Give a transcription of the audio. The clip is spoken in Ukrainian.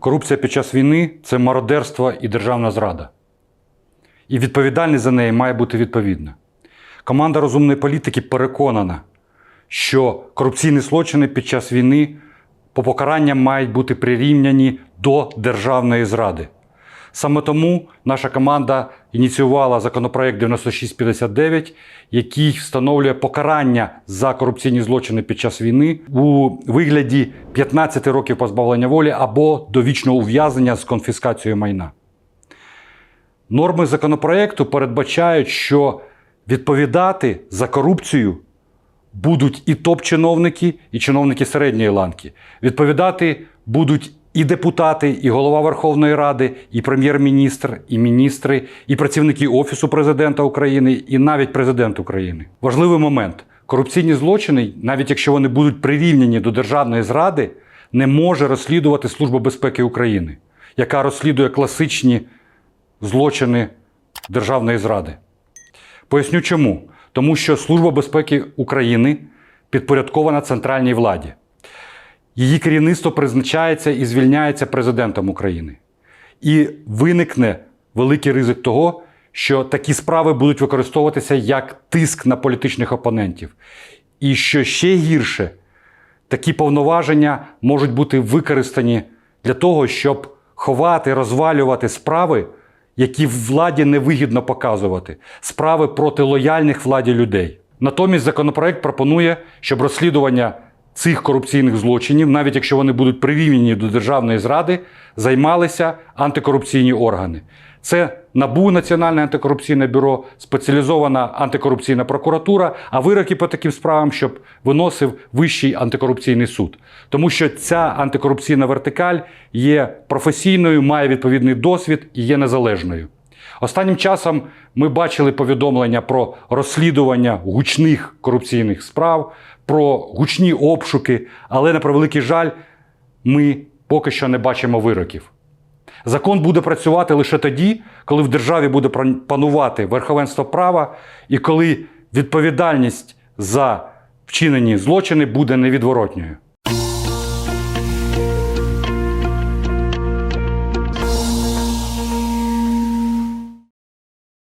Корупція під час війни це мародерство і державна зрада. І відповідальність за неї має бути відповідна. Команда розумної політики переконана, що корупційні злочини під час війни по покаранням мають бути прирівняні до державної зради. Саме тому наша команда ініціювала законопроект 9659, який встановлює покарання за корупційні злочини під час війни у вигляді 15 років позбавлення волі або довічного ув'язнення з конфіскацією майна. Норми законопроекту передбачають, що відповідати за корупцію будуть і топ-чиновники, і чиновники середньої ланки. Відповідати будуть і депутати, і голова Верховної Ради, і прем'єр-міністр, і міністри, і працівники Офісу президента України, і навіть президент України. Важливий момент: корупційні злочини, навіть якщо вони будуть прирівняні до державної зради, не може розслідувати Служба безпеки України, яка розслідує класичні злочини державної зради. Поясню чому. Тому що Служба безпеки України підпорядкована центральній владі. Її керівництво призначається і звільняється президентом України. І виникне великий ризик того, що такі справи будуть використовуватися як тиск на політичних опонентів. І що ще гірше, такі повноваження можуть бути використані для того, щоб ховати, розвалювати справи, які владі невигідно показувати, справи проти лояльних владі людей. Натомість законопроект пропонує, щоб розслідування цих корупційних злочинів, навіть якщо вони будуть прирівняні до державної зради, займалися антикорупційні органи. Це НАБУ, Національне антикорупційне бюро, спеціалізована антикорупційна прокуратура, а вироки по таким справам, щоб виносив Вищий антикорупційний суд. Тому що ця антикорупційна вертикаль є професійною, має відповідний досвід і є незалежною. Останнім часом ми бачили повідомлення про розслідування гучних корупційних справ, про гучні обшуки, але на превеликий жаль, ми поки що не бачимо вироків. Закон буде працювати лише тоді, коли в державі буде панувати верховенство права і коли відповідальність за вчинені злочини буде невідворотньою.